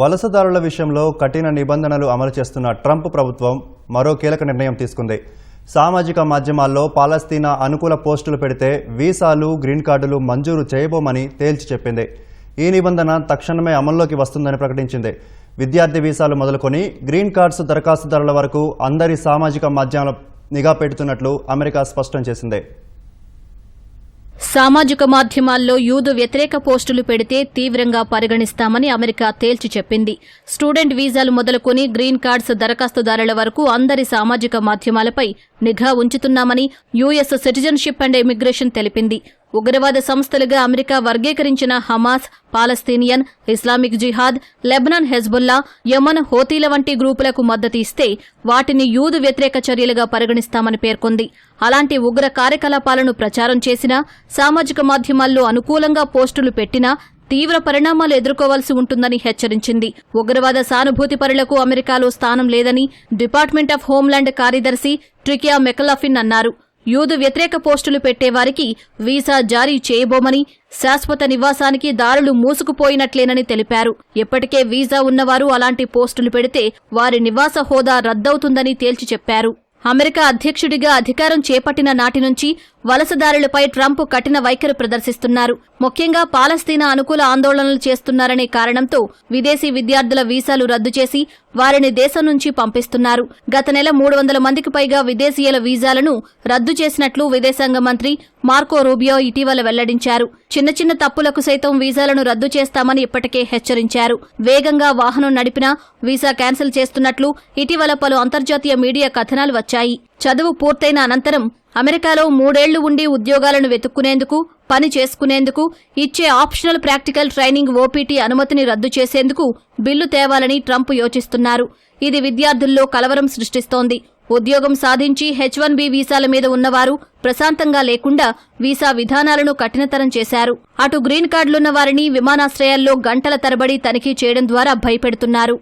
వలసదారుల విషయంలో కఠిన నిబంధనలు అమలు చేస్తున్న ట్రంప్ ప్రభుత్వం మరో కీలక నిర్ణయం తీసుకుంది. సామాజిక మాధ్యమాల్లో పాలస్తీనా అనుకూల పోస్టులు పెడితే వీసాలు గ్రీన్ కార్డులు మంజూరు చేయబోమని తేల్చి చెప్పింది. ఈ నిబంధన తక్షణమే అమల్లోకి వస్తుందని ప్రకటించింది. విద్యార్థి వీసాలు మొదలుకొని గ్రీన్ కార్డ్స్ దరఖాస్తుదారుల వరకు అందరి సామాజిక మాధ్యమాల నిఘా పెడుతున్నట్లు అమెరికా స్పష్టం చేసింది. సామాజిక మాధ్యమాల్లో యూదు వ్యతిరేక పోస్టులు పెడితే తీవ్రంగా పరిగణిస్తామని అమెరికా తేల్చి చెప్పింది. స్టూడెంట్ వీసాలు మొదలుకొని గ్రీన్ కార్డ్స్ దరఖాస్తుదారుల వరకు అందరి సామాజిక మాధ్యమాలపై నిఘా ఉంచుతున్నామని యూఎస్ సిటిజన్షిప్ అండ్ ఇమిగ్రేషన్ తెలిపింది. ఉగ్రవాద సంస్థలుగా America వర్గీకరించిన Hamas Palestinian Islamic jihad Lebanon Hezbollah Yemen హోతీల వంటి గ్రూపులకు మద్దతు ఇస్తే వాటిని యూదు వ్యతిరేక చర్యలుగా పరిగణిస్తామని పేర్కొంది. అలాంటి ఉగ్ర కార్యకలాపాలను ప్రచారం చేసినా సామాజిక మాధ్యమాల్లో అనుకూలంగా పోస్టులు పెట్టినా తీవ్ర పరిణామాలు ఎదుర్కోవాల్సి ఉంటుందని హెచ్చరించింది. ఉగ్రవాద సానుభూతి పరులకు అమెరికాలో స్థానం లేదని డిపార్ట్మెంట్ ఆఫ్ హోంల్యాండ్ కార్యదర్శి ట్రికియా మెకలాఫిన్ అన్నారు. యూదు వ్యతిరేక పోస్టులు పెట్టేవారికి వీసా జారీ చేయబోమని శాశ్వత నివాసానికి దారులు మూసుకుపోయినట్లేనని తెలిపారు. ఇప్పటికే వీసా ఉన్నవారు అలాంటి పోస్టులు పెడితే వారి నివాస హోదా రద్దవుతుందని తేల్చి చెప్పారు. అమెరికా అధ్యక్షుడిగా అధికారం చేపట్టిన నాటి నుంచి వలసదారులపై ట్రంప్ కఠిన వైఖరి ప్రదర్శిస్తున్నారు. ముఖ్యంగా పాలస్తీనా అనుకూల ఆందోళనలు చేస్తున్నారనే కారణంతో విదేశీ విద్యార్థుల వీసాలు రద్దు చేసి వారిని దేశం నుంచి పంపిస్తున్నారు. గత నెల మూడు వందల మందికి పైగా విదేశీయుల వీసాలను రద్దు చేసినట్లు విదేశాంగ మంత్రి మార్కో రూబియో ఇటీవల వెల్లడించారు. చిన్న చిన్న తప్పులకు సైతం వీసాలను రద్దు చేస్తామని ఇప్పటికే హెచ్చరించారు. వేగంగా వాహనం నడిపినా వీసా క్యాన్సిల్ చేస్తున్నట్లు ఇటీవల పలు అంతర్జాతీయ మీడియా కథనాలు వచ్చాయి. చదువు పూర్తయిన అనంతరం అమెరికాలో మూడేళ్ళు ఉండి ఉద్యోగాలను వెతుక్కునేందుకు పని చేసుకునేందుకు ఇచ్చే ఆప్షనల్ ప్రాక్టికల్ ట్రైనింగ్ ఓపీటీ అనుమతిని రద్దు చేసేందుకు బిల్లు తేవాలని ట్రంప్ యోచిస్తున్నారు. ఇది విద్యార్థుల్లో కలవరం సృష్టిస్తోంది. ఉద్యోగం సాధించి హెచ్ వన్ బి వీసాల మీద ఉన్నవారు ప్రశాంతంగా లేకుండా వీసా విధానాలను కఠినతరం చేశారు. అటు గ్రీన్ కార్డులున్న వారిని విమానాశ్రయాల్లో గంటల తరబడి తనిఖీ చేయడం ద్వారా భయపెడుతున్నారు.